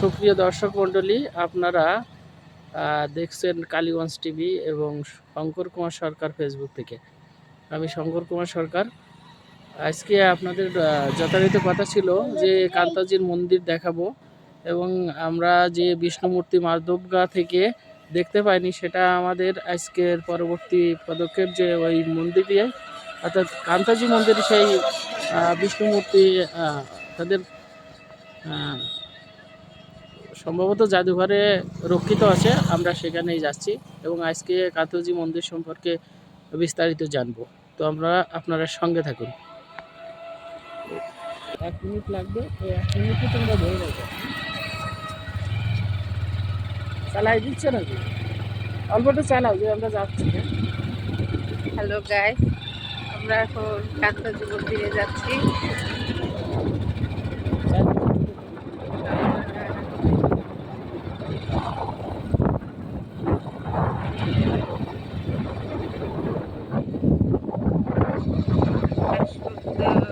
সুপ্রিয় দর্শক মণ্ডলী, আপনারা দেখছেন কালীগঞ্জ টিভি এবং শঙ্কর কুমার সরকার ফেসবুক থেকে। আমি শঙ্কর কুমার সরকার। আজকে আপনাদের যথারীতি কথা ছিল যে কান্তাজির মন্দির দেখাবো এবং আমরা যে বিষ্ণুমূর্তি মাধবগা থেকে দেখতে পাইনি, সেটা আমাদের আজকের পরবর্তী পদক্ষেপ যে ওই মন্দিরে অর্থাৎ কান্তাজি মন্দির সেই বিষ্ণুমূর্তি তাদের সম্ভবত জাদুঘরে রক্ষিত আছে আমরা সেখানেই যাচ্ছি এবং আজকে কাতজি মন্দির সম্পর্কে বিস্তারিত জানব। তো আমরা আপনারা সঙ্গে থাকুন। এক মিনিট লাগবে এই এক মিনিটে তোমরা ধরে রাখো। চালাই দিচ্ছে নাকি? অল্পটা চালাও যে আমরা যাচ্ছি। হ্যাঁ? হ্যালো গাইস আমরা এখন কান্তাজি মন্দিরে যাচ্ছি বেশ সুন্দর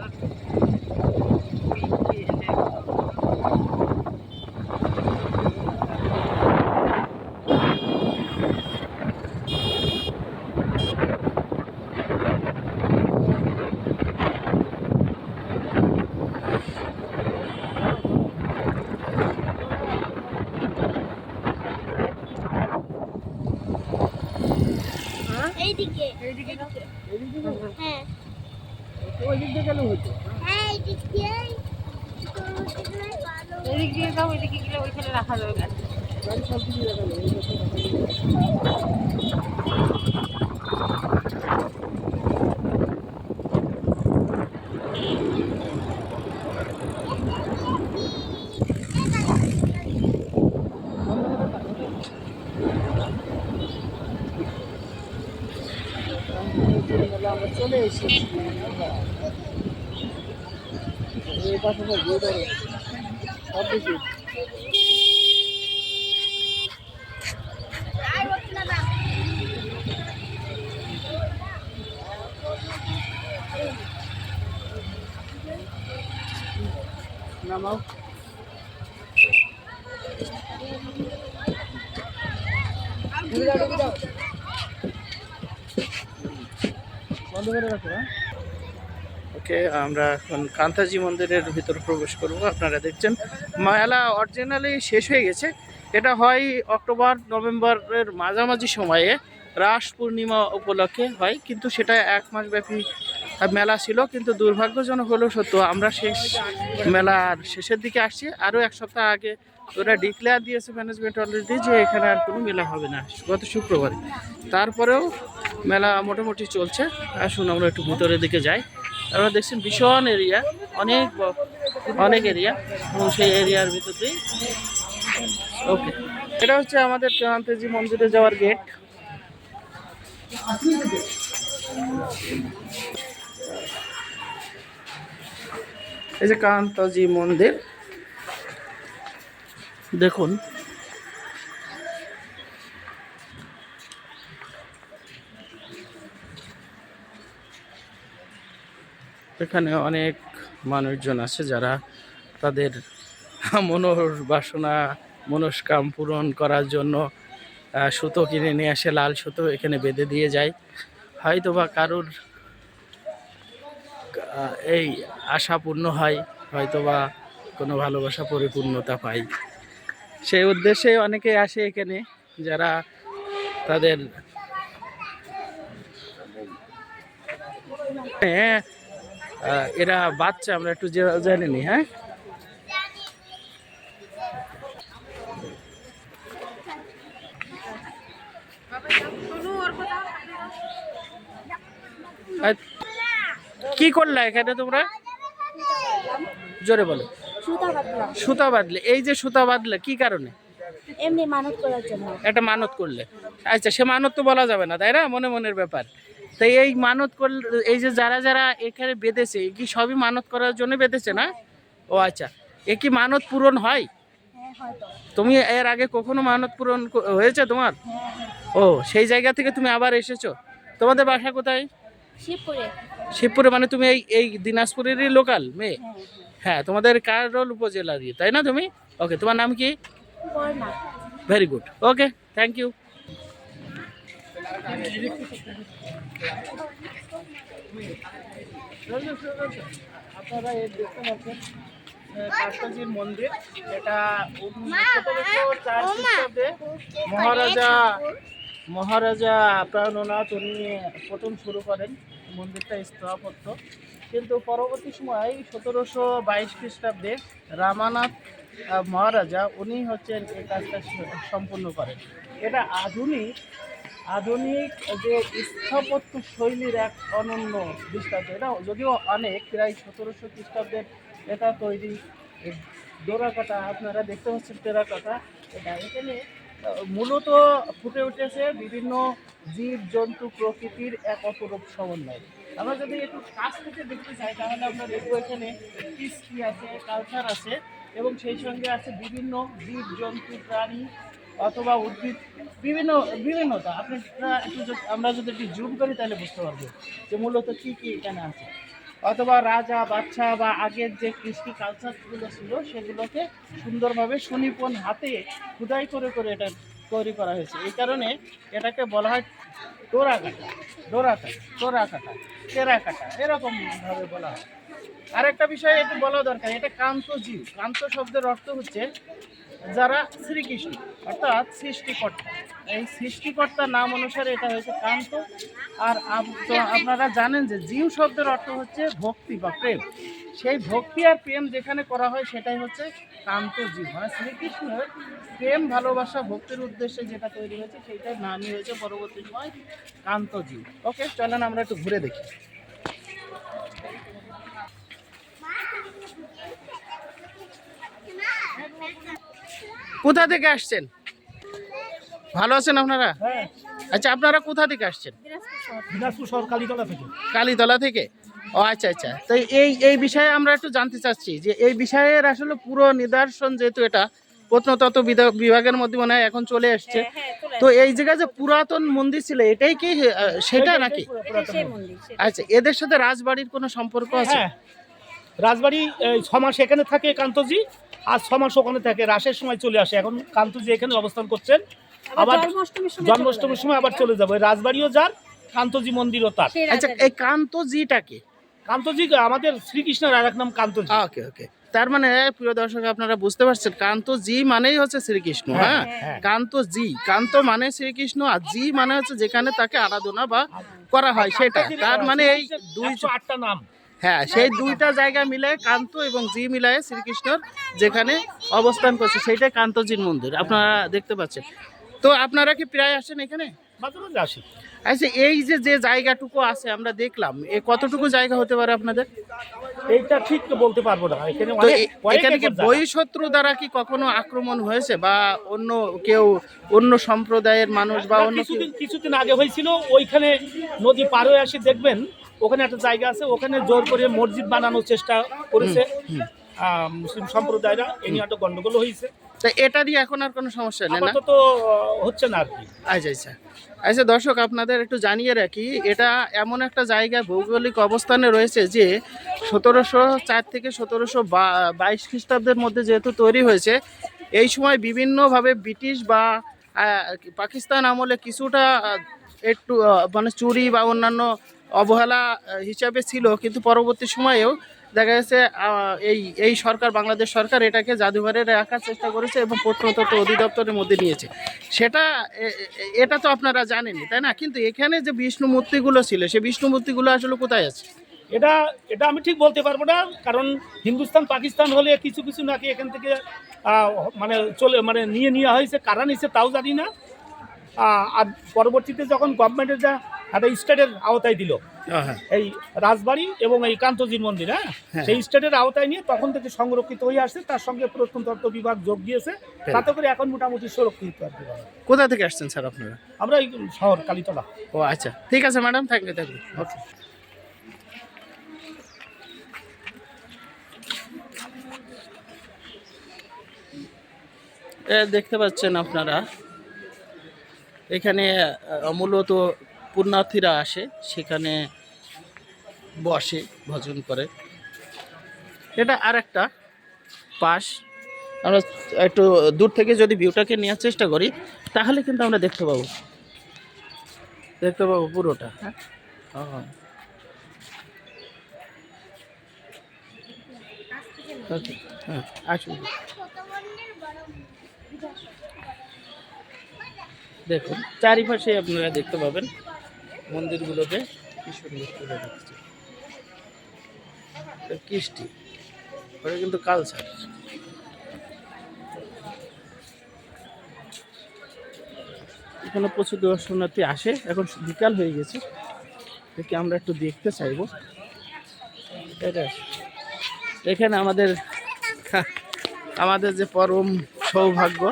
এইদিকে এদিকে যাও। হ্যাঁ ওই দিক দিয়ে গেলেও হতো হ্যাঁ এইদিকে তো দেখলে ভালো এদিক দিয়ে যাও এদিকে গেলে ওইখানে রাখা যাবে। আমরা চলে এসেছি এই পাশে সব গেট আছে। সব দিকে আর হচ্ছে না না নামাও ঢুকে যাও, ঢুকে যাও। বন্ধ করে রাখো হ্যাঁ ওকে, আমরা এখন কান্তাজি মন্দিরের ভিতর প্রবেশ করব। আপনারা দেখছেন, মেলা অরিজিনালি শেষ হয়ে গেছে। এটা হয় অক্টোবর, নভেম্বরের মাঝামাঝি সময়ে, রাস পূর্ণিমা উপলক্ষে হয়। কিন্তু সেটা এক মাস ব্যাপী মেলা ছিল, কিন্তু দুর্ভাগ্যজনক হলেও সত্য, আমরা শেষ মেলার শেষের দিকে আসছি। আরও এক সপ্তাহ আগে ওরা ডিক্লেয়ার দিয়েছে ম্যানেজমেন্ট অলরেডি যে এখানে আর কোনো মেলা হবে না গত শুক্রবারে। তারপরেও মেলা মোটামুটি চলছে। আসুন, আমরা একটু ভিতরের দিকে যাই। আমরা দেখছেন ভীষণ এরিয়া অনেক অনেক এরিয়া এবং সেই এরিয়ার ভিতর দিয়ে। ওকে এটা হচ্ছে আমাদের কান্তেজি মন্দিরে যাওয়ার গেট এই যে কান্তজি মন্দির। দেখুন। এখানে অনেক মানুষজন আছে যারা তাদের মনোবাসনা, মনস্কাম পূরণ করার জন্য সুতো কিনে নিয়ে আসে, লাল সুতো এখানে বেঁধে দিয়ে যায়। হয়তো বা কারোর এই আশা পূর্ণ হয় হয়তো বা কোনো ভালোবাসা পরিপূর্ণতা পায়। সেই উদ্দেশ্যে অনেকে আসে এখানে, যারা তাদের হ্যাঁ এরা বাচ্চা, আমরা একটু জে- জেনে হ্যাঁ? কি করলা এখানে তোমরা? জোরে বলো। সুতা বাঁধলে এই যে সুতা বাঁধলে কি কারণে? এমনি মানত করার জন্য। একটা মানত করলে। আচ্ছা সে মানত তো বলা যাবে না তাই না? মনে মনের ব্যাপার। তাই এই মানত করলে এই যে যারা যারা এখানে বেঁধেছে কি সবই মানত করার জন্য বেঁধেছে না? ও আচ্ছা এ কি মানত পূরণ হয়? হ্যাঁ তুমি এর আগে কখনো মানত পূরণ হয়েছে তোমার? ও সেই জায়গা থেকে তুমি আবার এসেছ? তোমাদের বাসা কোথায়? শিবপুরে। শিবপুরে মানে তুমি এই এই দিনাজপুরেরই লোকাল মেয়ে? হ্যাঁ তোমাদের কারোল উপজেলা দিয়ে তাই না তুমি? ওকে তোমার নাম কি? Very good okay thank you আপনারা এই দেখতে পাচ্ছেন মন্দির এটা মহারাজা মহারাজা প্রাণনাথ উনি প্রথম শুরু করেন মন্দিরটা স্থাপত্য। কিন্তু পরবর্তী সময় সতেরোশো বাইশ খ্রিস্টাব্দে রামানাথ মহারাজা উনি হচ্ছেন এই কাজটা সম্পূর্ণ করেন। এটা আধুনিক আধুনিক যে স্থাপত্য শৈলীর এক অনন্য দৃষ্টান্ত। এটা যদিও অনেক, প্রায় সতেরোশো খ্রিস্টাব্দের এটা তৈরি। ডোরাকাটা, আপনারা দেখতে পাচ্ছেন টেরাকাটা এটা এখানে মূলত ফুটে উঠেছে বিভিন্ন জীব জন্তু প্রকৃতির এক অপরূপ সমন্বয়। আমরা যদি একটু কাছ থেকে দেখতে চাই, তাহলে আমরা দেখব এখানে কৃষ্টি আছে, কালচার আছে, এবং সেই সঙ্গে আছে বিভিন্ন জীব জন্তু প্রাণী অথবা উদ্ভিদ, বিভিন্ন, বিভিন্নতা। আপনারা একটু আমরা যদি একটু জুম করি, তাহলে বুঝতে পারব যে মূলত কী কী এখানে আছে। অথবা রাজা বাচ্চা বা আগের যে কৃষ্টি কালচারগুলো ছিল, সেগুলোকে সুন্দরভাবে সুনিপুণ হাতে খুদাই করে করে এটা তৈরি করা হয়েছে। এই কারণে এটাকে বলা হয় ডোরা কাটা ডোরা কাটা টোরা কাটা টেরা কাটা এরকম ভাবে বলা হয়। আরেকটা বিষয় একটু বলা দরকার, এটা কান্ত জীব। কান্ত শব্দের অর্থ হচ্ছে যারা শ্রীকৃষ্ণ, অর্থাৎ সৃষ্টিকর্তা। এই সৃষ্টিকর্তার নাম অনুসারে এটা হয়েছে কান্ত আর আপনারা জানেন যে জীব শব্দের অর্থ হচ্ছে ভক্তি বা প্রেম। সেই ভক্তি আর প্রেম যেখানে করা হয় সেটাই হচ্ছে কান্ত জীব মানে শ্রীকৃষ্ণের প্রেম ভালোবাসা ভক্তির উদ্দেশ্যে যেটা তৈরি হয়েছে সেইটার নামই হয়েছে পরবর্তী সময় কান্ত জীব ওকে চলেন আমরা একটু ঘুরে দেখি। কোথা থেকে আসছেন? ভালো আছেন আপনারা? হ্যাঁ। আচ্ছা আপনারা কোথা থেকে আসছেন? কালীতলা থেকে। কালীতলা থেকে? ও আচ্ছা আচ্ছা। তো এই এই বিষয়ে আমরা একটু জানতে চাচ্ছি যে এই বিষয়ের আসলে পুরো নিদর্শন যেহেতু এটা প্রত্নতত্ত্ব বিভাগের মধ্যে মনে হয় এখন চলে এসছে তো এই জায়গায় যে পুরাতন মন্দির ছিল এটাই কি সেটা নাকি? আচ্ছা এদের সাথে রাজবাড়ির কোনো সম্পর্ক আছে? হ্যাঁ রাজবাড়ি এই, ছ মাস এখানে থাকে কান্তজি আর ছ মাস ওখানে থাকে রাসের সময় চলে আসে। এখন কান্তজি এখানে অবস্থান করছেন। আবার জন্মাষ্টমীর সময় আবার চলে যাব। রাজবাড়িও যার কান্তজি মন্দিরও তার। আচ্ছা এই কান্ত জিটাকে কান্তজি আমাদের শ্রীকৃষ্ণের আর এক নাম কান্তজি। ওকে ওকে। তার মানে প্রিয় দর্শক আপনারা বুঝতে পারছেন কান্ত জি মানেই হচ্ছে শ্রীকৃষ্ণ হ্যাঁ হ্যাঁ। কান্ত জি কান্ত মানে শ্রীকৃষ্ণ আর জি মানে হচ্ছে যেখানে তাকে আরাধনা বা করা হয় সেটা। তার মানে এই দুই আটটা নাম। হ্যাঁ সেই দুইটা জায়গা মিলে কান্ত এবং জি মিলায় শ্রীকৃষ্ণর যেখানে অবস্থান করছে সেইটাই কান্তজির মন্দির। আপনারা দেখতে পাচ্ছেন। তো আপনারা কি প্রায় আসেন এখানে? মাঝে আসি আচ্ছা এই যে যে জায়গাটুকু আছে আমরা দেখলাম এ কতটুকু জায়গা হতে পারে আপনাদের? এইটা ঠিক বলতে পারব না এখানে তো এ- এখানে কি বহিঃশত্রু দ্বারা কি কখনো আক্রমণ হয়েছে বা অন্য কেউ অন্য সম্প্রদায়ের মানুষ বা অন্য কিছুদিন কিছুদিন আগে হয়েছিল ওইখানে নদী পার হয়ে আসি দেখবেন ওখানে একটা জায়গা আছে ওখানে জোর করে মসজিদ বানানোর চেষ্টা করেছে। মুসলিম সম্প্রদায়রা এই নিয়ে একটা গন্ডগোল হয়েছে। তা এটা নিয়ে এখন আর কোনো সমস্যা নেই না? আহ, হচ্ছে না আর কি। আচ্ছা আচ্ছা। আচ্ছা দর্শক, আপনাদের একটু জানিয়ে রাখি, এটা এমন একটা জায়গায় ভৌগোলিক অবস্থানে রয়েছে যে সতেরোশো চার থেকে সতেরোশো বাইশ খ্রিস্টাব্দের মধ্যে যেহেতু তৈরি হয়েছে, এই সময় বিভিন্নভাবে ব্রিটিশ বা পাকিস্তান আমলে কিছুটা একটু মানে চুরি বা অন্যান্য অবহেলা হিসাবে ছিল, কিন্তু পরবর্তী সময়েও দেখা যাচ্ছে এই এই সরকার, বাংলাদেশ সরকার এটাকে জাদুঘরে রাখার চেষ্টা করেছে এবং প্রত্নতত্ত্ব অধিদপ্তরের মধ্যে নিয়েছে। সেটা এটা তো আপনারা জানেনই, তাই না? কিন্তু এখানে যে বিষ্ণু মূর্তিগুলো ছিল সেই বিষ্ণু মূর্তিগুলো আসলে কোথায় আছে? এটা এটা আমি ঠিক বলতে পারব না, কারণ হিন্দুস্তান, পাকিস্তান হলে কিছু কিছু নাকি এখান থেকে মানে চলে মানে নিয়ে নেওয়া হয়েছে, কারা নিছে তাও জানি না। আর পরবর্তীতে যখন গভর্নমেন্টের যা একটা স্টেটের আওতায় দিল। হ্যাঁ এই রাজবাড়ি এবং এই কান্তজির মন্দির হ্যাঁ? হ্যাঁ। সেই স্টেটের আওতায় নিয়ে তখন থেকে সংরক্ষিত হয়ে আসছে তার সঙ্গে প্রত্নতত্ত্ব বিভাগ যোগ দিয়েছে তাতে করে এখন মোটামুটি সুরক্ষিত আর কি। কোথা থেকে আসছেন স্যার আপনারা? আমরা এই শহর কালীতলা। ও আচ্ছা। ঠিক আছে madam thank you thank you okay দেখতে পাচ্ছেন আপনারা এখানে মূলত পুণ্যার্থীরা আসে, সেখানে বসে ভজন করে। এটা আর একটা পাশ। আমরা একটু দূর থেকে যদি ভিউটাকে নেওয়ার চেষ্টা করি, তাহলে কিন্তু আমরা দেখতে পাবো। দেখতে পাবো পুরোটা হ্যাঁ? হ্যাঁ আসুন। দেখুন, চারিপাশে আপনারা দেখতে পাবেন। মন্দিরগুলোতে কি সুন্দর তুলে দিচ্ছে কৃষ্টি, ওটা কিন্তু কালচার এখানে প্রচুর দর্শনার্থী আসে, এখন বিকাল হয়ে গেছে। দেখি আমরা একটু দেখতে চাইব। এটা, এখানে আমাদের আমাদের যে পরম সৌভাগ্য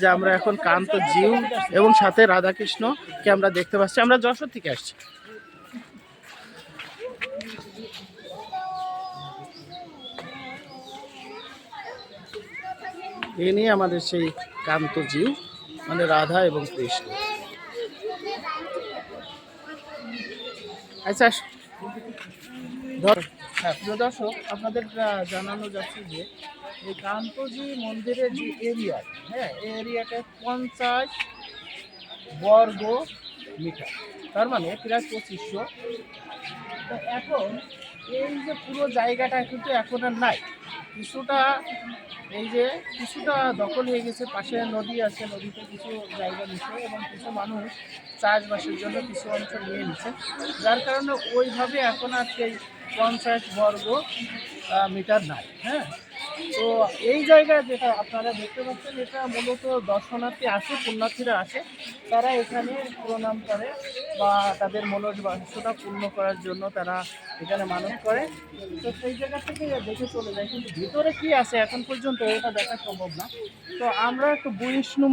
যে আমরা এখন কান্ত জিউ এবং সাথে রাধাকৃষ্ণকে আমরা দেখতে পাচ্ছি। আমরা যশোর থেকে আসছি। এ নিয়ে আমাদের সেই কান্ত জিউ মানে রাধা এবং কৃষ্ণ। আচ্ছা ধর। হ্যাঁ প্রিয় দর্শক, আপনাদের জানানো যাচ্ছে যে এই কান্তজি মন্দিরের যে এরিয়া হ্যাঁ এই এরিয়াটা পঞ্চাশ বর্গ মিটার। তার মানে প্রায় পঁচিশশো। তো এখন এই যে পুরো জায়গাটা কিন্তু এখন আর নাই। কিছুটা এই যে কিছুটা দখল হয়ে গেছে, পাশে নদী আছে, নদীতে কিছু জায়গা নিচ্ছে এবং কিছু মানুষ চাষবাসের জন্য কিছু অঞ্চল নিয়ে নিচ্ছে। যার কারণে ওইভাবে এখন আর সেই পঞ্চাশ বর্গ মিটার নাই হ্যাঁ? তো এই জায়গায় যেটা আপনারা দেখতে পাচ্ছেন, এটা মূলত দর্শনার্থী আসে, পুণ্যার্থীরা আসে। তারা এখানে প্রণাম করে বা তাদের মনোবাসনা পূর্ণ করার জন্য তারা এখানে মানত করে। তো সেই জায়গা থেকে দেখে চলে যায় কিন্তু ভিতরে কি আছে এখন পর্যন্ত এটা দেখা সম্ভব না। তো আমরা একটু বৈষ্ণু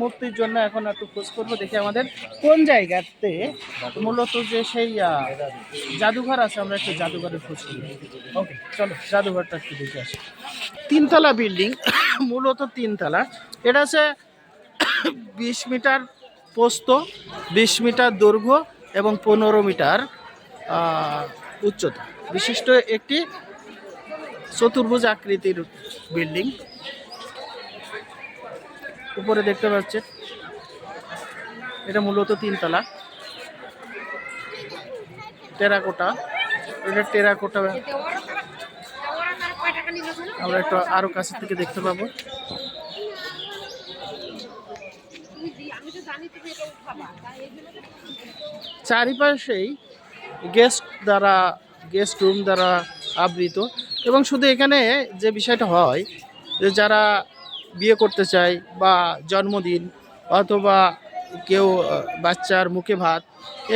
মূর্তির জন্য এখন একটু খোঁজ করব, দেখি আমাদের কোন জায়গাতে মূলত যে সেই জাদুঘর আছে, আমরা একটু জাদুঘরের খোঁজ করি। ওকে, চলো, জাদুঘরটা একটু দেখে আসি। তিনতলা বিল্ডিং, মূলত তিনতলা। এটা হচ্ছে বিশ মিটার পোস্ত, বিশ মিটার দৈর্ঘ্য এবং পনেরো মিটার উচ্চতা। বিশিষ্ট একটি চতুর্ভুজ আকৃতির বিল্ডিং। উপরে দেখতে পাচ্ছেন, এটা মূলত তিনতলা। টেরাকোটা, এটা টেরাকোটা। আমরা একটু আরও কাছে থেকে দেখতে পাবো। চারিপাশেই গেস্ট দ্বারা গেস্ট রুম দ্বারা আবৃত এবং শুধু এখানে যে বিষয়টা হয় যে যারা বিয়ে করতে চায় বা জন্মদিন অথবা কেউ বাচ্চার মুখে ভাত,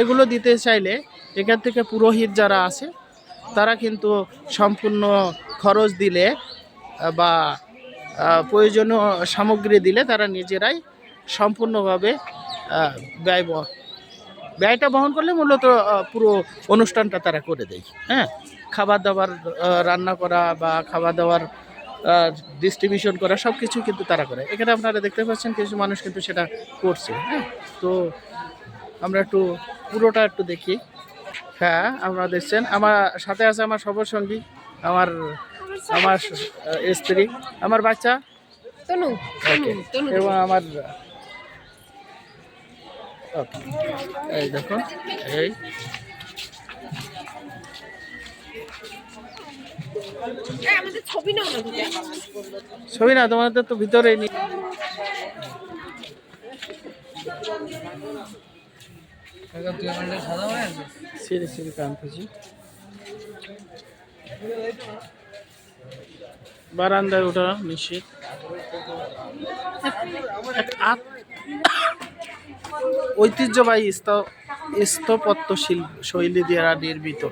এগুলো দিতে চাইলে এখান থেকে পুরোহিত যারা আছে, তারা কিন্তু সম্পূর্ণ খরচ দিলে বা প্রয়োজনীয় সামগ্রী দিলে তারা নিজেরাই সম্পূর্ণভাবে ব্যয় ব্যয়টা বহন করলে মূলত পুরো অনুষ্ঠানটা তারা করে দেয়। হ্যাঁ? খাবার দাবার রান্না করা বা খাবার দাবার ডিস্ট্রিবিউশন করা সব কিছু কিন্তু তারা করে। এখানে আপনারা দেখতে পাচ্ছেন কিছু মানুষ কিন্তু সেটা করছে। হ্যাঁ? তো আমরা একটু পুরোটা একটু দেখি। হ্যাঁ আপনারা দেখছেন। আমার সাথে আছে আমার সফর সঙ্গী আমার আমার স্ত্রী আমার বাচ্চা। তনু এবং আমার এই দেখো এই। এই, ছবি না দুটা। ছবি না তোমাদের তো ভিতরেই নি শ্রী শ্রী কান্তজি বারান্দায় ওঠা আত- ঐতিহ্যবাহী স্থ- স্থাপত্য শৈলী দ্বারা নির্মিত।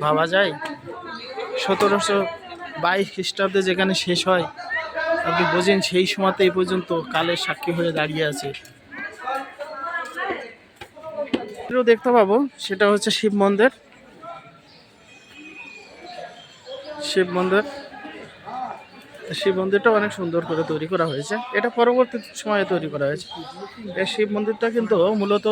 ভাবা যায়? সতেরোশো বাইশ খ্রিস্টাব্দে যেখানে শেষ হয়, আপনি বোঝেন সেই সময়তে এই পর্যন্ত কালের সাক্ষী হয়ে দাঁড়িয়ে আছে। দেখতে পাবো, সেটা হচ্ছে শিব মন্দির। শিব মন্দির। শিব মন্দিরটা অনেক সুন্দর করে তৈরি করা হয়েছে। এটা পরবর্তী সময়ে তৈরি করা হয়েছে। এই শিব মন্দিরটা কিন্তু মূলত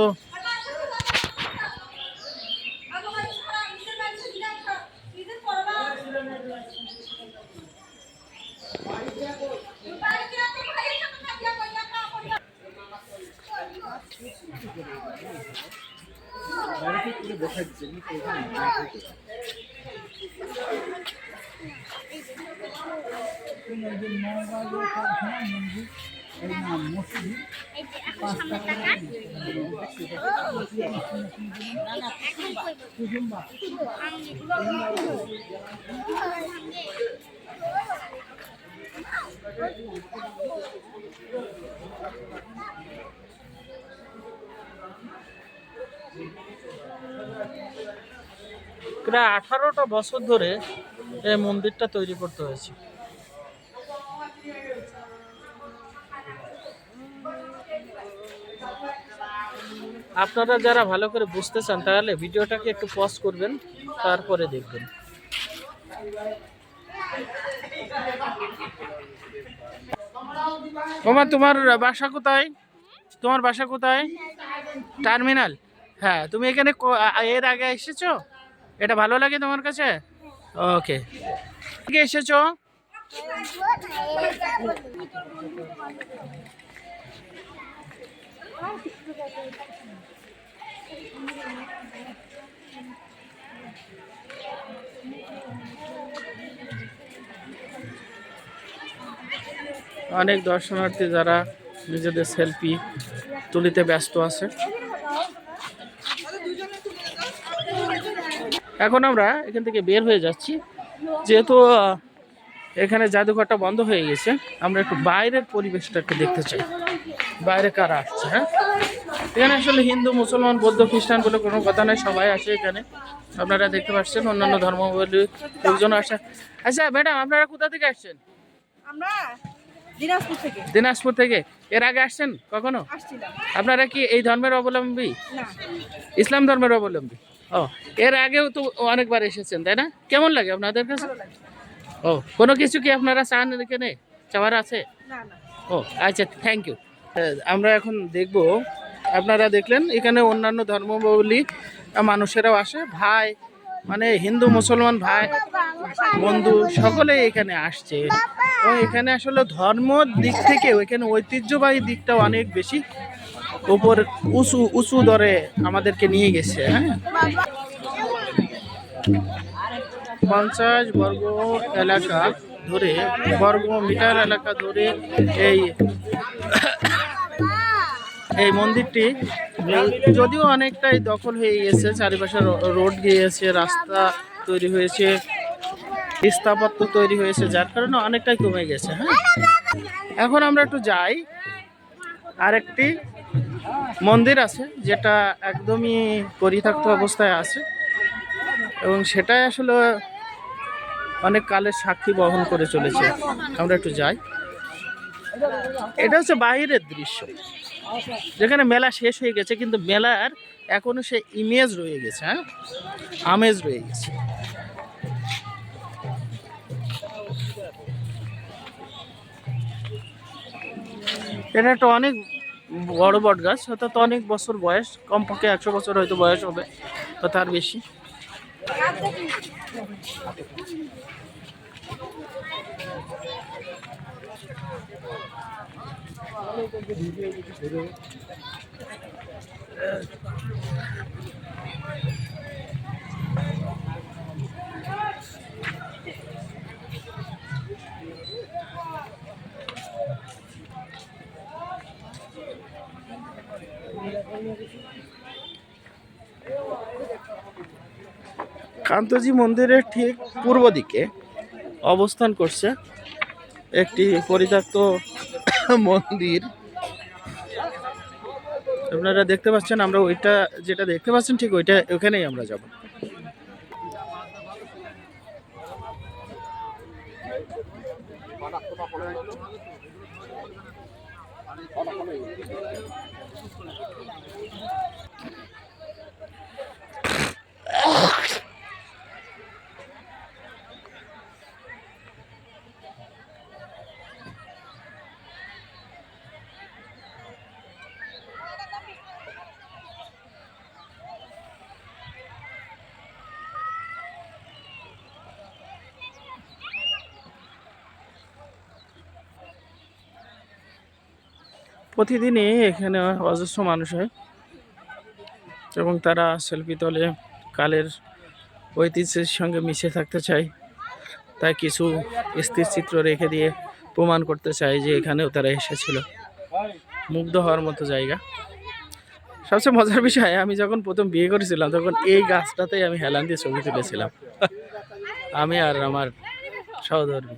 প্রায় আঠারোটা বছর ধরে এই মন্দিরটা তৈরি করতে হয়েছে। আপনারা যারা ভালো করে বুঝতে চান, তাহলে ভিডিওটাকে একটু পজ করবেন, তারপরে দেখবেন। ওমা, তোমার বাসা কোথায়? তোমার বাসা কোথায়? টার্মিনাল। হ্যাঁ তুমি এখানে এর আগে এসেছ? এটা ভালো লাগে তোমার কাছে? ওকে। আগে এসেছ? অনেক দর্শনার্থী যারা নিজেদের সেলফি তুলিতে ব্যস্ত আছে। এখন আমরা এখান থেকে বের হয়ে যাচ্ছি। যেহেতু এখানে জাদুঘরটা বন্ধ হয়ে গেছে আমরা একটু বাইরের পরিবেশটা একটু দেখতে চাই। বাইরে কারা আসছে হ্যাঁ? এখানে আসলে হিন্দু মুসলমান বৌদ্ধ খ্রিস্টান বলে কোনো কথা নয় সবাই আসে এখানে। আপনারা দেখতে পাচ্ছেন অন্যান্য ধর্মাবলী লোকজন আসে। আচ্ছা ম্যাডাম আপনারা কোথা থেকে আসছেন? আমরা দিনাজপুর থেকে। দিনাজপুর থেকে। এর আগে আসছেন কখনো? আপনারা কি এই ধর্মের অবলম্বী? ইসলাম ধর্মের অবলম্বী? ও এর আগেও তো অনেকবার এসেছেন তাই না? কেমন লাগে আপনাদের কাছে? ও কোনো কিছু কি আপনারা চান এখানে? চাওয়ার আছে? ও আচ্ছা থ্যাংক ইউ আমরা এখন দেখব আপনারা দেখলেন এখানে অন্যান্য ধর্মাবলী মানুষেরাও আসে ভাই মানে হিন্দু মুসলমান ভাই বন্ধু সকলে এখানে আসছে। এবং এখানে আসলে ধর্ম দিক থেকে এখানে ঐতিহ্যবাহী দিকটা অনেক বেশি। উপর উঁচু উঁচু দরে আমাদেরকে নিয়ে গেছে হ্যাঁ? পঞ্চাশ বর্গ এলাকা ধরে, বর্গ মিটার এলাকা ধরে এই এই মন্দিরটি, যদিও অনেকটাই দখল হয়ে গেছে, চারিপাশে রোড গিয়েছে, রাস্তা তৈরি হয়েছে, স্থাপত্য তৈরি হয়েছে, যার কারণে অনেকটাই কমে গেছে হ্যাঁ? এখন আমরা একটু যাই। আরেকটি মন্দির আছে, যেটা একদমই পরিত্যক্ত অবস্থায় আছে এবং সেটাই আসলে অনেক কালের সাক্ষী বহন করে চলেছে। আমরা একটু যাই। এটা হচ্ছে বাইরের দৃশ্য। যেখানে মেলা শেষ হয়ে গেছে, কিন্তু মেলার এখনও সে ইমেজ রয়ে গেছে হ্যাঁ? আমেজ রয়ে গেছে। এটা একটা অনেক বড় বট গাছ, অর্থাৎ অনেক বছর বয়স, কমপক্ষে একশো বছর হয়তো বয়স হবে বা তার বেশি। কান্তজি মন্দিরের ঠিক পূর্ব দিকে অবস্থান করছে একটি পরিত্যক্ত মন্দির। আপনারা দেখতে পাচ্ছেন, আমরা ওইটা যেটা দেখতে পাচ্ছেন, ঠিক ওইটা, ওখানেই আমরা যাব। প্রতিদিনই এখানে অজস্র মানুষ হয় এবং তারা সেলফি তোলে, কালের ঐতিহ্যের সঙ্গে মিশে থাকতে চায়। তাই কিছু স্থির চিত্র রেখে দিয়ে প্রমাণ করতে চায় যে এখানেও তারা এসেছিল। মুগ্ধ হওয়ার মতো জায়গা। সবচেয়ে মজার বিষয়, আমি যখন প্রথম বিয়ে করেছিলাম, তখন এই গাছটাতেই আমি হেলান দিয়ে ছবি তুলেছিলাম। আমি আর আমার সহধর্মী।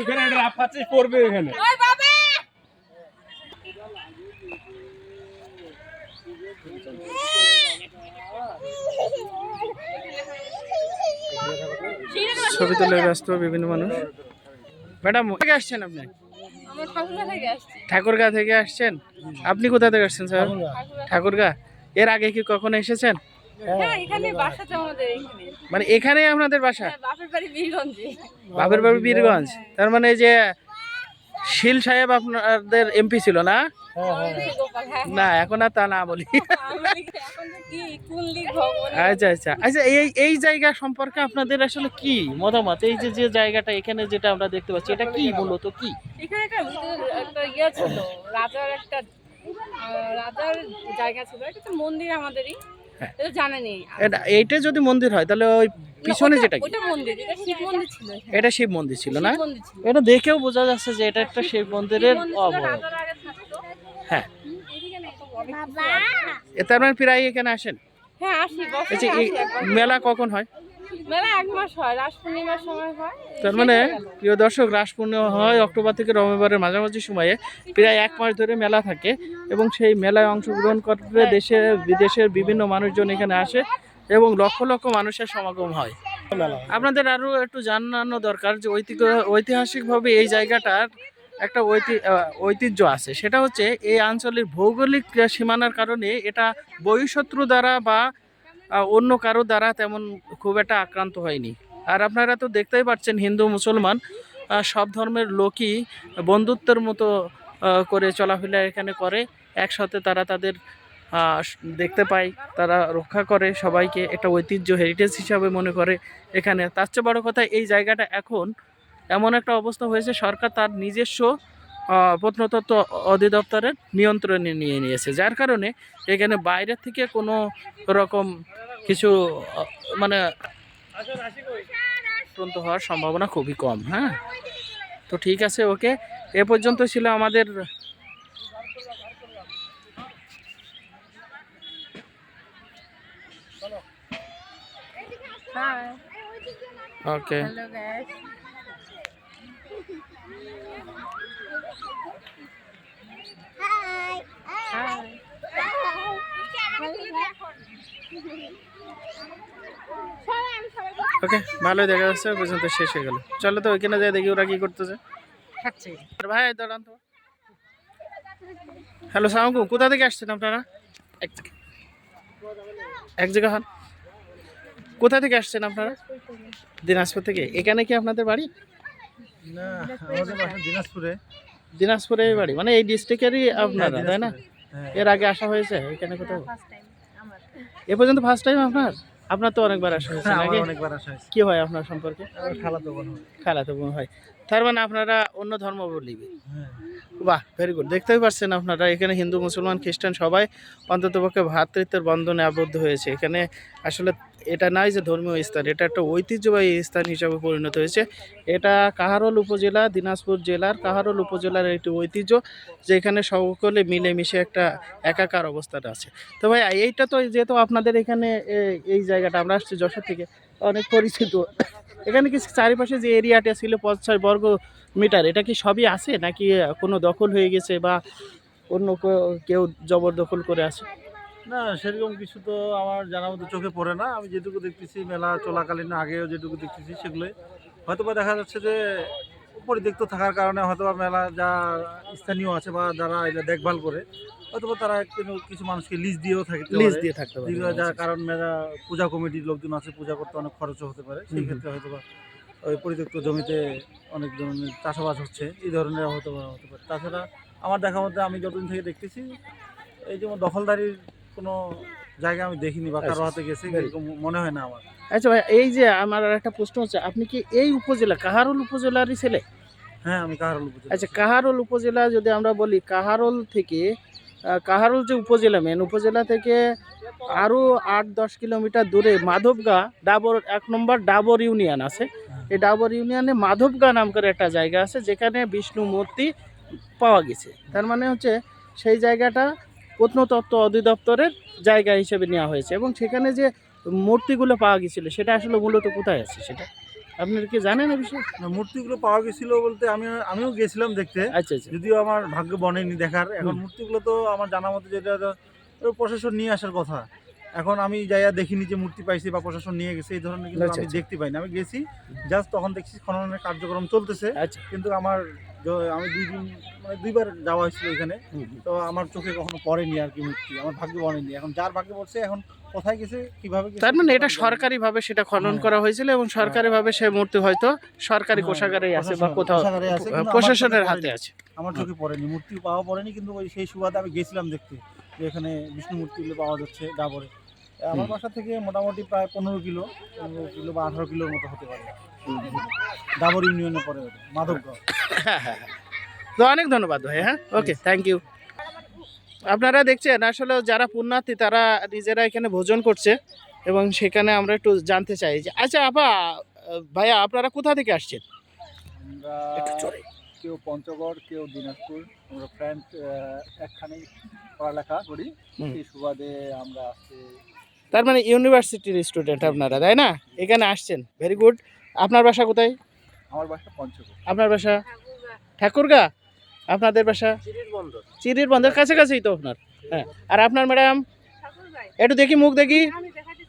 এখানে পড়বে এখানে। ছবি তুলে ব্যস্ত বিভিন্ন মানুষ। ম্যাডাম থেকে আসছেন আপনি? ঠাকুরগা থেকে আসছেন? আপনি কোথা থেকে আসছেন স্যার? ঠাকুরগা। এর আগে কি কখন এসেছেন? মানে এখানে এখানে। মানে এখানেই আপনাদের বাসা? হ্যাঁ, বাপের বাড়ি বীরগঞ্জে। বীরগঞ্জ। তার মানে এই যে শিল সাহেব আপনাদের এমপি ছিল না? হ্যাঁ না এখন আর তা না বলি। আচ্ছা আচ্ছা। আচ্ছা এই এই জায়গা সম্পর্কে আপনাদের আসলে কি মতামত? এই যে যে জায়গাটা এখানে যেটা আমরা দেখতে পাচ্ছি এটা কি মূলত কি? এখানে একটা ইয়ে ছিল রাজার একটা রাজার জায়গা ছিল। এটা তো মন্দির আমাদেরই। হ্যাঁ। এটা জানা নেই। এটা এইটা যদি মন্দির হয় তাহলে ওই পিছনে যেটা কি? ওটা মন্দির এটা শিব মন্দির ছিল এটা শিব মন্দির ছিল না? এটা দেখেও বোঝা যাচ্ছে যে এটা একটা শিব মন্দিরের অবয়ব। রাজারা আগে থাকতো। হ্যাঁ। তার মানে প্রায় এখানে আসেন? হ্যাঁ আসি। মেলা কখন হয়? মেলা এক মাস হয় রাস পূর্ণিমার সময় হয় তার মানে প্রিয় দর্শক রাস পূর্ণিমা হয় অক্টোবর থেকে নভেম্বরের মাঝামাঝি সময়ে প্রায় এক মাস ধরে মেলা থাকে এবং সেই মেলায় অংশগ্রহণ করে দেশে বিদেশের বিভিন্ন মানুষজন এখানে আসে এবং লক্ষ লক্ষ মানুষের সমাগম হয়। আপনাদের আরও একটু জানানো দরকার যে ঐতিহ্য ঐতিহাসিকভাবে এই জায়গাটার একটা ঐতি- ঐতিহ্য আছে। সেটা হচ্ছে এই অঞ্চলের ভৌগোলিক সীমানার কারণে এটা বহিঃশত্রু দ্বারা বা অন্য কারও দ্বারা তেমন খুব একটা আক্রান্ত হয়নি। আর আপনারা তো দেখতেই পাচ্ছেন, হিন্দু, মুসলমান সব ধর্মের লোকই বন্ধুত্বের মতো করে চলাফেরা এখানে করে। একসাথে তারা তাদের দেখতে পায়, তারা রক্ষা করে, সবাইকে একটা ঐতিহ্য হেরিটেজ হিসাবে মনে করে এখানে। তার চেয়ে বড় কথা, এই জায়গাটা এখন এমন একটা অবস্থা হয়েছে, সরকার তার নিজস্ব প্রত্নতত্ত্ব অধিদপ্তরের নিয়ন্ত্রণে নিয়ে নিয়েছে। যার কারণে এখানে বাইরে থেকে কোনো রকম কিছু মানে আক্রান্ত হওয়ার সম্ভাবনা খুবই কম হ্যাঁ? তো ঠিক আছে ওকে। এ পর্যন্ত ছিল আমাদের. ওকে ওকে ভালোই দেখা যাচ্ছে পর্যন্ত শেষ হয়ে গেল। চলো তো ওইখানে যাই দেখি ওরা কি করতেছে। খাচ্ছে। ভাই দাঁড়ান তো। হ্যালো সালামকুম। কোথা থেকে আসছেন আপনারা? এক এক জায়গা হন। কোথা থেকে আসছেন আপনারা? দিনাজপুর থেকে। এখানে কি আপনাদের বাড়ি? না আমাদের বাসা দিনাজপুরে। দিনাজপুরে বাড়ি। মানে এই ডিস্ট্রিক্টেরই আপনারা তাই না? হ্যাঁ এর আগে আসা হয়েছে? এখানে কোথাও? এ পর্যন্ত ফার্স্ট টাইম আপনার? আপনার তো অনেকবার আসা হয়েছে হ্যাঁ, নাকি? অনেকবার আসা হয়েছে। কি হয় আপনার সম্পর্কে? খালাতো খালা তো বোন হয়। খালাতো বোন হয়। তার মানে আপনারা অন্য ধর্ম বলিবে? বাহ ভেরি গুড দেখতেই পাচ্ছেন আপনারা এখানে হিন্দু মুসলমান খ্রিস্টান সবাই অন্ততপক্ষে ভ্রাতৃত্বের বন্ধনে আবদ্ধ হয়েছে। এখানে আসলে এটা নয় যে ধর্মীয় স্থান, এটা একটা ঐতিহ্যবাহী স্থান হিসাবে পরিণত হয়েছে। এটা কাহারোল উপজেলা, দিনাজপুর জেলার কাহারোল উপজেলার একটি ঐতিহ্য, যেখানে সকলে মিলেমিশে একটা একাকার অবস্থাটা আছে। তো ভাই, এইটা তো যেহেতু আপনাদের এখানে এই জায়গাটা, আমরা আসছি যশোর থেকে, অনেক পরিচিত। এখানে কি চারিপাশে যে এরিয়াটা ছিল, পঞ্চাশ বর্গ মিটার, এটা কি সবই আছে? নাকি কোনো দখল হয়ে গেছে বা অন্য কেউ জবরদখল করে আছে? না সেরকম কিছু তো আমার জানা মতো চোখে পড়ে না। আমি যেটুকু দেখতেছি মেলা চলাকালীন আগেও যেটুকু দেখতেছি সেগুলোই। হয়তো বা দেখা যাচ্ছে যে পরিত্যক্ত থাকার কারণে হয়তো বা মেলা যা স্থানীয় আছে বা যারা এটা দেখভাল করে হয়তো বা তারা কিছু মানুষকে লিজ দিয়েও থাকে লিজ দিয়ে থাকতে পারে যার কারণ মেলা পূজা কমিটির লোকজন আছে পূজা করতে অনেক খরচও হতে পারে। সেই ক্ষেত্রে হয়তো বা ওই পরিত্যক্ত জমিতে অনেক ধরনের চাষাবাদ হচ্ছে এই ধরনের হয়তো বা হতে পারে। তাছাড়া আমার দেখা মধ্যে আমি যতদিন থেকে দেখতেছি এই যেমন দখলদারির কোনো জায়গা আমি দেখিনি বা কারও হাতে গেছে এরকম মনে হয় না আমার। আচ্ছা ভাই এই যে আমার আর একটা প্রশ্ন হচ্ছে আপনি কি এই উপজেলা কাহারুল উপজেলারই ছেলে? হ্যাঁ আমি কাহারুল উপজেলা আচ্ছা কাহারুল উপজেলা যদি আমরা বলি কাহারুল থেকে কাহারুল যে উপজেলা মেন উপজেলা থেকে আরও আট দশ কিলোমিটার দূরে মাধবগা ডাবর এক নম্বর ডাবর ইউনিয়ন আছে। এই ডাবর ইউনিয়নে মাধবগা নাম করে একটা জায়গা আছে যেখানে বিষ্ণু মূর্তি পাওয়া গেছে। তার মানে হচ্ছে সেই জায়গাটা প্রত্নতত্ত্ব অধিদপ্তরের জায়গা হিসেবে নেওয়া হয়েছে এবং সেখানে যে মূর্তিগুলো পাওয়া গেছিল সেটা আসলে মূলত কোথায় আছে সেটা? আপনারা কি জানেন বিষয়ে? না, মূর্তিগুলো পাওয়া গেছিল বলতে আমি আমিও গেছিলাম দেখতে। আচ্ছা আচ্ছা। যদিও আমার ভাগ্য বনেনি দেখার এখন মূর্তিগুলো তো আমার জানা মতো যেটা প্রশাসন নিয়ে আসার কথা। এখন আমি যাইয়া দেখিনি যে মূর্তি পাইছি বা প্রশাসন নিয়ে গেছে এই ধরনের কিন্তু আচ্ছা, আমি আচ্ছা। দেখতে পাইনি। আমি গেছি জাস্ট তখন দেখছি খননের কার্যক্রম চলতেছে। আচ্ছা। কিন্তু আমার আমি দুই দিন মানে দুইবার যাওয়া হয়েছিল এখানে। তো আমার চোখে কখনো পড়েনি আর কি মূর্তি আমার ভাগ্যে বনেনি এখন যার ভাগ্যে পড়ছে এখন কোথায় গেছে কীভাবে তার মানে এটা। সরকারিভাবে সেটা খনন হ্যাঁ। করা হয়েছিল এবং সরকারিভাবে সে মূর্তি হয়তো সরকারি হ্যাঁ, কোষাগারেই আছে বা কোথাও কোষাগারে প্রশাসনের হাতে আছে। আমার চোখে পড়েনি মূর্তি পাওয়া পড়েনি কিন্তু ওই সেই সুবাদে আমি গেছিলাম দেখতে যে এখানে বিষ্ণু মূর্তিগুলো পাওয়া যাচ্ছে ডাবরে। আমার বাসা থেকে মোটামুটি প্রায় পনেরো কিলো পনেরো কিলো বা আঠারো কিলোর মতো হতে পারে। ডাবর ইউনিয়নে ওটা হ্যাঁ হ্যাঁ হ্যাঁ। তো অনেক ধন্যবাদ ভাই হ্যাঁ? ওকে থ্যাংক ইউ আপনারা দেখছেন আসলে যারা পুণ্যার্থী তারা নিজেরা এখানে ভোজন করছে এবং সেখানে আমরা একটু জানতে চাই যে আচ্ছা আপা ভাইয়া আপনারা কোথা থেকে আসছেন? কেউ পঞ্চগড় কেউ দিনাজপুর আমরা ফ্রেন্ড একখানে পড়ালেখা করি। সেই সুবাদে আমরা তার মানে ইউনিভার্সিটির স্টুডেন্ট আপনারা তাই না? এখানে আসছেন ভেরি গুড আপনার বাসা কোথায়? আমার বাসা পঞ্চগড়। আপনার বাসা? ঠাকুরগা? আপনাদের বাসা? চিরির বন্দর। কাছাকাছিই তো আপনার। হ্যাঁ। আর আপনার ম্যাডাম? একটু দেখি মুখ দেখি।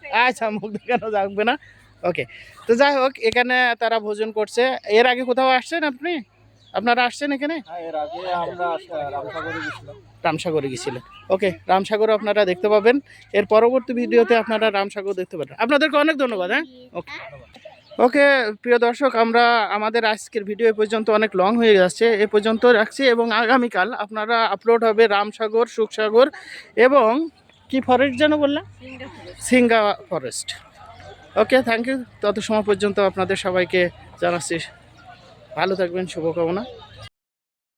চাই। আচ্ছা মুখ দেখানো যাবে না। ওকে তো যাই হোক এখানে তারা ভোজন করছে। এর আগে কোথাও আসছেন আপনি? আপনারা আসছেন এখানে? হ্যাঁ এর আগে আমরা রামসাগরে গেছিলাম। রামসাগরে গেছিলেন। ওকে রামসাগর আপনারা দেখতে পাবেন। এর পরবর্তী ভিডিওতে আপনারা রামসাগর দেখতে পাবেন আপনাদেরকে অনেক ধন্যবাদ হ্যাঁ? ওকে ওকে, প্রিয় দর্শক, আমরা আমাদের আজকের ভিডিও এ পর্যন্ত অনেক লং হয়ে যাচ্ছে। এ পর্যন্ত রাখছি এবং আগামীকাল আপনারা আপলোড হবে রামসাগর, সুখসাগর এবং কি ফরেস্ট যেন বললাম সিঙ্গা ফরেস্ট ওকে থ্যাংক ইউ তত সময় পর্যন্ত আপনাদের সবাইকে জানাচ্ছি। ভালো থাকবেন, শুভকামনা।